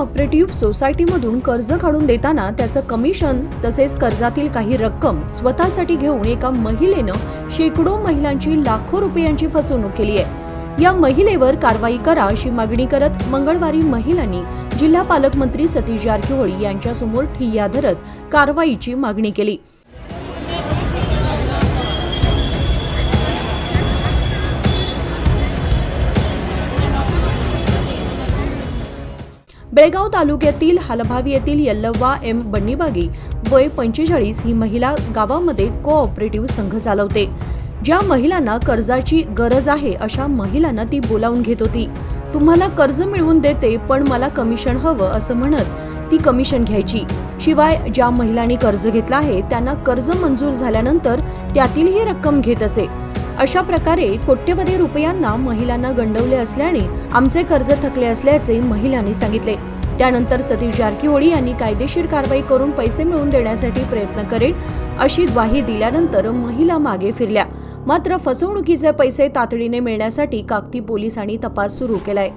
Cooperative सोसायटीमधून कर्ज काढून देताना त्याचं कमिशन तसेच कर्जातील काही रक्कम स्वतःसाठी घेऊन एका महिलेनं शेकडो महिलांची लाखो रुपयांची फसवणूक केली आहे. या महिलेवर कारवाई करा अशी मागणी करत मंगळवारी महिलांनी जिल्हा पालकमंत्री सतीश जारकिहोळी यांच्यासमोर ठिय्या धरत कारवाईची मागणी केली. बेळगाव तालुक्यातील हालभावी येथील यल्लव्वा एम बन्नीबागी वय पंचेचाळीस ही महिला गावामध्ये कोऑपरेटिव्ह संघ चालवते. ज्या महिलांना कर्जाची गरज आहे अशा महिलांना ती बोलावून घेत होती. तुम्हाला कर्ज मिळवून देते पण मला कमिशन हवं असं म्हणत ती कमिशन घ्यायची. शिवाय ज्या महिलांनी कर्ज घेतलं आहे त्यांना कर्ज मंजूर झाल्यानंतर त्यातील ही रक्कम घेत असे. अशा प्रकारे कोट्यवधी रुपयांना महिलांना गंडवले असल्याने आमचे कर्ज थकले असल्याचे महिलांनी सांगितले. त्यानंतर सतीश जारकिहोळी यांनी कायदेशीर कारवाई करून पैसे मिळवून देण्यासाठी प्रयत्न करेल अशी ग्वाही दिल्यानंतर महिला मागे फिरल्या. मात्र फसवणुकीचे पैसे तातडीने मिळण्यासाठी कागती पोलिसांनी तपास सुरू केलाय.